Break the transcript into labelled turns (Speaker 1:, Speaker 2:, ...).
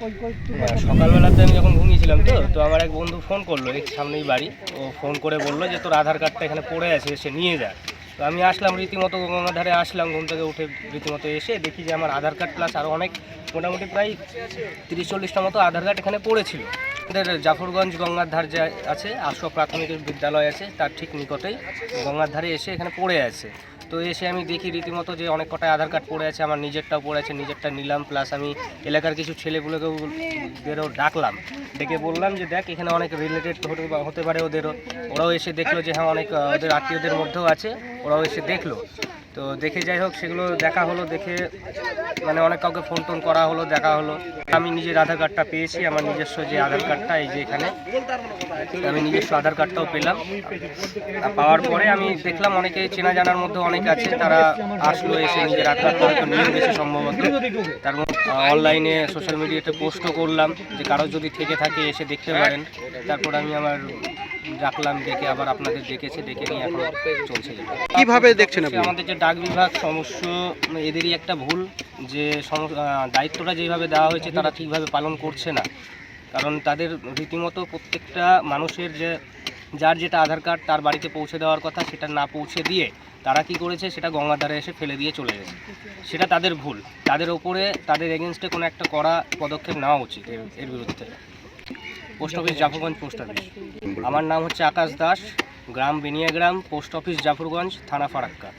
Speaker 1: হ্যাঁ, সকালবেলাতে আমি যখন ঘুমিয়েছিলাম তো তো আমার এক বন্ধু ফোন করল এই সামনেই বাড়ি। ও ফোন করে বলল যে তোর আধার কার্ডটা এখানে পড়ে আছে সে নিয়ে যা। তো আমি আসলাম রীতিমতো গঙ্গার ধারে আসলাম ঘুম থেকে উঠে রীতিমতো এসে দেখি যে আমার আধার কার্ড প্লাস আরও অনেক মোটামুটি প্রায় তিরিশ চল্লিশটা মতো আধার কার্ড এখানে পড়েছিল। আমাদের জাফরগঞ্জ গঙ্গার ধার যে আছে, আশো প্রাথমিক বিদ্যালয় আছে, তার ঠিক নিকটেই গঙ্গার ধারে এসে এখানে পড়ে আছে। তো এসে আমি দেখি রীতিমতো যে অনেক কটায় আধার কার্ড পড়ে আছে, আমার নিজেরটাও পড়ে আছে, নিজেরটা নিলাম প্লাস আমি এলাকার কিছু ছেলেগুলোকেও ওদেরও ডাকলাম। ডেকে বললাম যে দেখ, এখানে অনেক রিলেটেড হতে পারে ওদেরও। ওরাও এসে দেখল যে হ্যাঁ অনেক ওদের আত্মীয়দের মধ্যেও আছে, ওরাও এসে দেখল। তো দেখে যাই হোক, সেগুলো দেখা হলো, দেখে মানে অনেক কাউকে ফোন টোন করা হলো, দেখা হলো। আমি নিজের আধার কার্ডটা পেয়েছি, আমার নিজস্ব যে আধার কার্ডটা এই যে এখানে। আমি নিজস্ব আধার কার্ডটাও পেলাম। পাওয়ার পরে আমি দেখলাম অনেকে চেনা জানার মধ্যে অনেক আছে, তারা আসলো, এসে নিজের আধার কার্ডটা নিয়ে গেছে সম্ভবত। তার অনলাইনে সোশ্যাল মিডিয়াতে পোস্টও করলাম, যে কারও যদি থেকে থাকে, এসে দেখতে পারেন। তারপর আমি আমার রাখলাম দেখে আবার আপনাদের ডেকেছে ডেকে নিয়ে এখন চলছে।
Speaker 2: কীভাবে দেখছেন আপনি?
Speaker 1: আমাদের যে ডাক বিভাগ সমস্য এদেরই একটা ভুল যে দায়িত্বটা যেভাবে দেওয়া হয়েছে তারা ঠিকভাবে পালন করছে না। কারণ তাদের রীতিমতো প্রত্যেকটা মানুষের যে যার যেটা আধার কার্ড তার বাড়িতে পৌঁছে দেওয়ার কথা সেটা না পৌঁছে দিয়ে তারা কি করেছে সেটা গঙ্গার ধারে এসে ফেলে দিয়ে চলে গেছে। সেটা তাদের ভুল। তাদের ওপরে তাদের এগেনস্টে কোনো একটা কড়া পদক্ষেপ নেওয়া উচিত এর বিরুদ্ধে। Post office Jafarganj post office. আমার নাম হচ্ছে আকাশ দাস গ্রাম বেনিয়াগ্রাম পোস্ট অফিস জাফরগঞ্জ থানা ফারাক্কা।